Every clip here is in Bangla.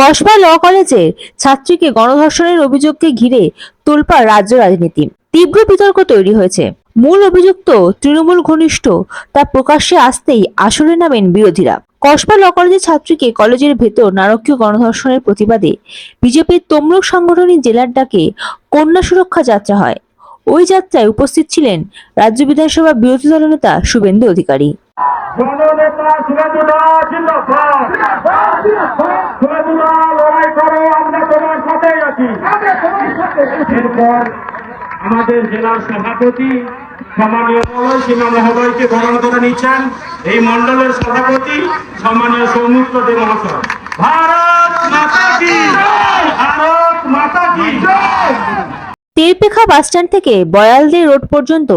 কসবা ল কলেজের ছাত্রীকে গণধর্ষণের অভিযোগকে ঘিরে তোলপাড় রাজ্য রাজনীতি। তীব্র বিতর্ক তৈরি হয়েছে। মূল অভিযুক্ত তৃণমূল ঘনিষ্ঠ তা প্রকাশ্যে আসতেই আসরে নামেন বিরোধীরা। কসবা ল কলেজের ছাত্রীকে কলেজের ভেতর নারকীয় গণধর্ষণের প্রতিবাদে বিজেপির তমলুক সাংগঠনিক জেলার ডাকে কন্যা সুরক্ষা যাত্রা হয়। ওই যাত্রায় উপস্থিত ছিলেন রাজ্য বিধানসভা বিরোধী দলনেতা শুভেন্দু অধিকারী। জননেতা সিরাজুল্লাহ জিন্দাবাদ। সিরাজুল্লাহ লড়াই করো আমরা তোমার সাথেই আছি। এরপর আমাদের জেলার সভাপতি সম্মানীয় মলয় সীমা মহোদয়কে বরণ করে নিচ্ছেন এই মন্ডলের সভাপতি সম্মানীয় সৌমিত্র দে মহাশয়। ভারত মাতা কি ভারত মাতা কি। তেরপেখা বাসস্ট্যান্ড থেকে বয়ালদে রোড পর্যন্ত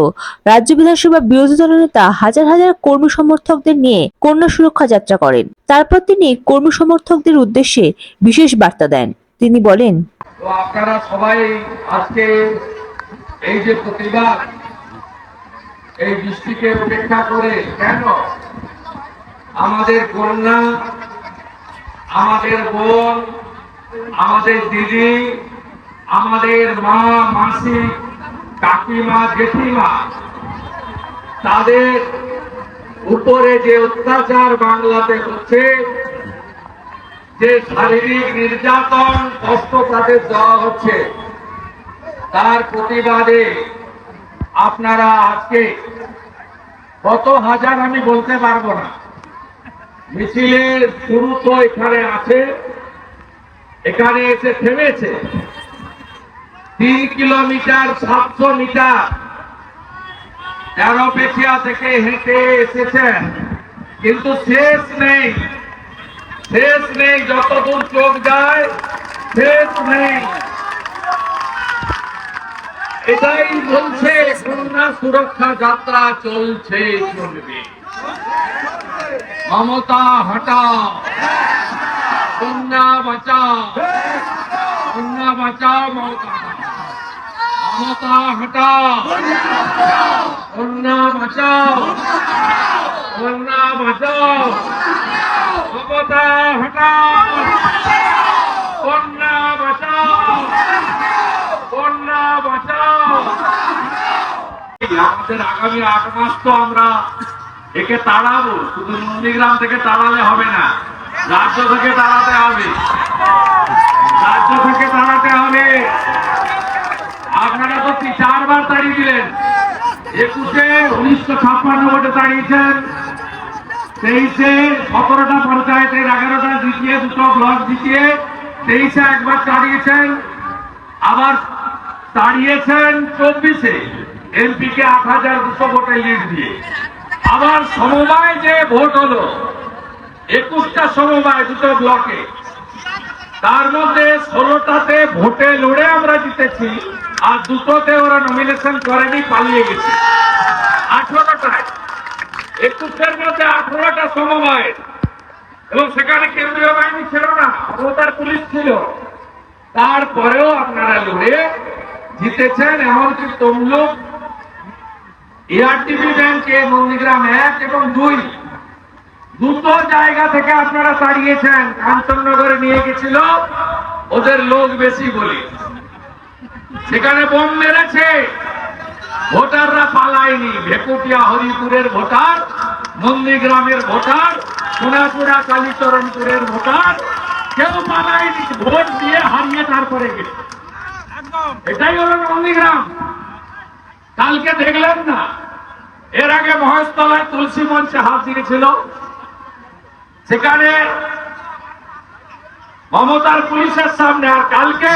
রাজ্য বিধানসভা বিরোধী দলনেতা হাজার হাজার কর্মী সমর্থকদের নিয়ে কন্যা সুরক্ষা যাত্রা করেন। তারপর তিনি কর্মী সমর্থকদের উদ্দেশ্যে বিশেষ বার্তা দেন। তিনি বলেন আপনারা সবাই আজকে এই যে প্রতিবাদ, এই বৃষ্টিকে উপেক্ষা করে কেন আমাদের কন্যা, আমাদের বোন, আমাদের দিদি আমাদের মা, মাসি, কাকিমা, জেঠিমা, তাদের উপরে যে অত্যাচার বাংলাতে হচ্ছে, যে শারীরিক নির্যাতন কষ্ট তাদের দেওয়া হচ্ছে, তার প্রতিবাদে আপনারা আজকে কত হাজার আমি বলতে পারব না। মিছিলের শুরু তো এখানে আছে, এখানে এসে থেমেছে। তিন কিলোমিটার সাতশো মিটার। তেরো পেছিয়া থেকে হেঁটে এসেছেন কিন্তু শেষ নেই। শেষ নেই, যতদূর চোখ যায়, শেষ নেই। এটাই বলছে কন্যা সুরক্ষা যাত্রা চলছে মমতা, হটাও। কন্যা বাঁচাও। কন্যা বাঁচাও, মমতা। মমতা হটাও। বাঁচাও। বাঁচাও। হটাও। বাঁচাও। বাঁচাও। আমাদের আগামী আট মাস তো আমরা একে তাড়াবো। শুধু নন্দীগ্রাম থেকে তাড়ালে হবে না, রাজ্য থেকে তাড়াতে হবে রাজ্য থেকে তাড়াতে হবে আপনারা তো তিন- চারবার তাড়িয়ে দিলেন একুশে উনিশশো ছাপ্পান্ন ভোটে তাড়িয়েছেন তেইশে সতেরোটা পঞ্চায়েতের এগারোটা জিতিয়ে, দুটো ব্লক জিতিয়ে তেইশে একবার তাড়িয়েছেন আবার তাড়িয়েছেন চব্বিশে। এমপি কে আট হাজার দুশো ভোটে লিড দিয়ে। আবার সমবায় যে ভোট হলো, একুশটা সমবায় দুটো ব্লকে। তার মধ্যে ষোলোটাতে ভোটে লড়ে আমরা জিতেছি। আর দুটোতে ওরা নমিনেশন করেনি, পালিয়ে গেছে। আঠারোটায় একুশের মধ্যে আঠারোটা সমবায়। এবং সেখানে কেন্দ্রীয় বাহিনী ছিল না তার পুলিশ ছিল। তারপরেও আপনারা লড়ে জিতেছেন এমনকি তমলুক এআরটিভি ব্যাংকে নন্দীগ্রাম এক এবং দুই। দুটো জায়গা থেকে আপনারা তাড়িয়েছেন, কাঞ্চননগরে নিয়ে গেছিল, ওদের লোক বেশি বলে। সেখানে বোম মেরেছে। ভোটাররা পালায়নি। ভেকুটিয়া হরিপুরের ভোটার নন্দীগ্রামের ভোটার সোনাচুড়া কালীচরণপুরের ভোটার কেউ পালায়নি। ভোট দিয়ে হারিয়ে তারপরে গেছে। এটাই হলো নন্দীগ্রাম। কালকে দেখলেন না এর আগে মহেশতলায় তুলসী মঞ্চে হাত দিয়েছিল সেখানে মমতার পুলিশের সামনে আর কালকে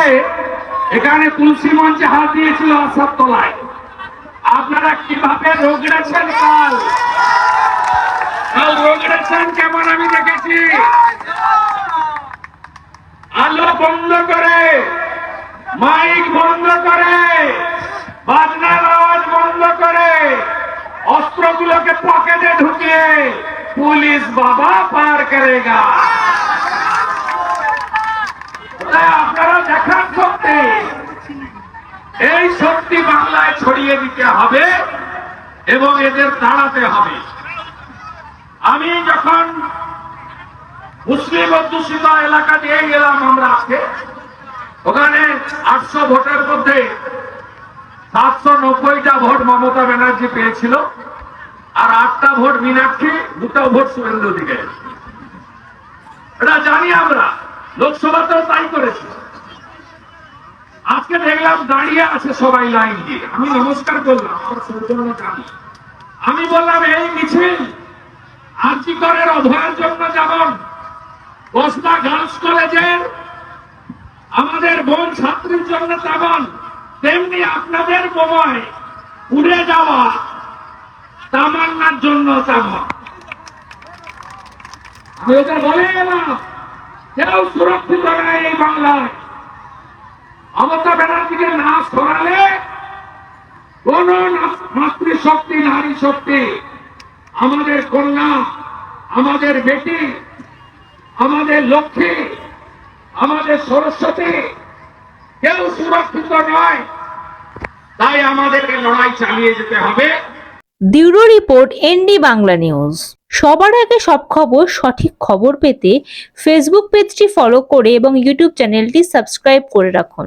এখানে তুলসী মঞ্চে হাত দিয়েছিল আসাদ তলায়। আপনারা কীভাবে রোগড়েছেন কাল? কাল রোগড়েছেন কেমন আমি দেখেছি। আলো বন্ধ করে, মাইক বন্ধ করে, বাজনার আওয়াজ বন্ধ করে, অস্ত্রগুলোকে পকেটে ঢুকিয়ে পুলিশ বাবা পার করেগা। আপনারা দেখান সত্যি এই শক্তি বাংলায় ছড়িয়ে দিতে হবে এবং এদের তাড়াতে হবে। আমি যখন মুসলিম অধ্যুষিত এলাকা দিয়ে গেলাম আমরা আজকে, ওখানে আটশো ভোটের মধ্যে সাতশো নব্বইটা ভোট মমতা ব্যানার্জি পেয়েছিল, আর আটটা ভোট মীনাক্ষী, দুটো ভোট শুভেন্দু দিকে এটা জানি আমরা লোকসভাতেও তাই করেছি। আজকে দেখলাম দাঁড়িয়ে আছে সবাই লাইন দিয়ে। আমি নমস্কার করলাম আমি বললাম, এই মিছিল আর্জিকরের অভয়ের জন্য যেমন বসনা গার্লস কলেজের আমাদের বোন ছাত্রীর জন্য তেমন তেমনি আপনাদের বোমায় উড়ে যাওয়া তামান্নার জন্য তেমন আমি ওটা বলে গেলাম কেউ সুরক্ষিত নয় এই বাংলায়। মমতা ব্যানার্জিকে না সরালে কোন মাতৃশক্তি নারী শক্তি আমাদের কন্যা, আমাদের বেটি, আমাদের লক্ষ্মী, আমাদের সরস্বতী, কেউ সুরক্ষিত নয়। তাই আমাদেরকে লড়াই চালিয়ে যেতে হবে। Bureau report, ND Bangla news. সবার আগে সব খবর, সঠিক খবর পেতে ফেসবুক পেজটি ফলো করে এবং ইউটিউব চ্যানেলটি সাবস্ক্রাইব করে রাখুন।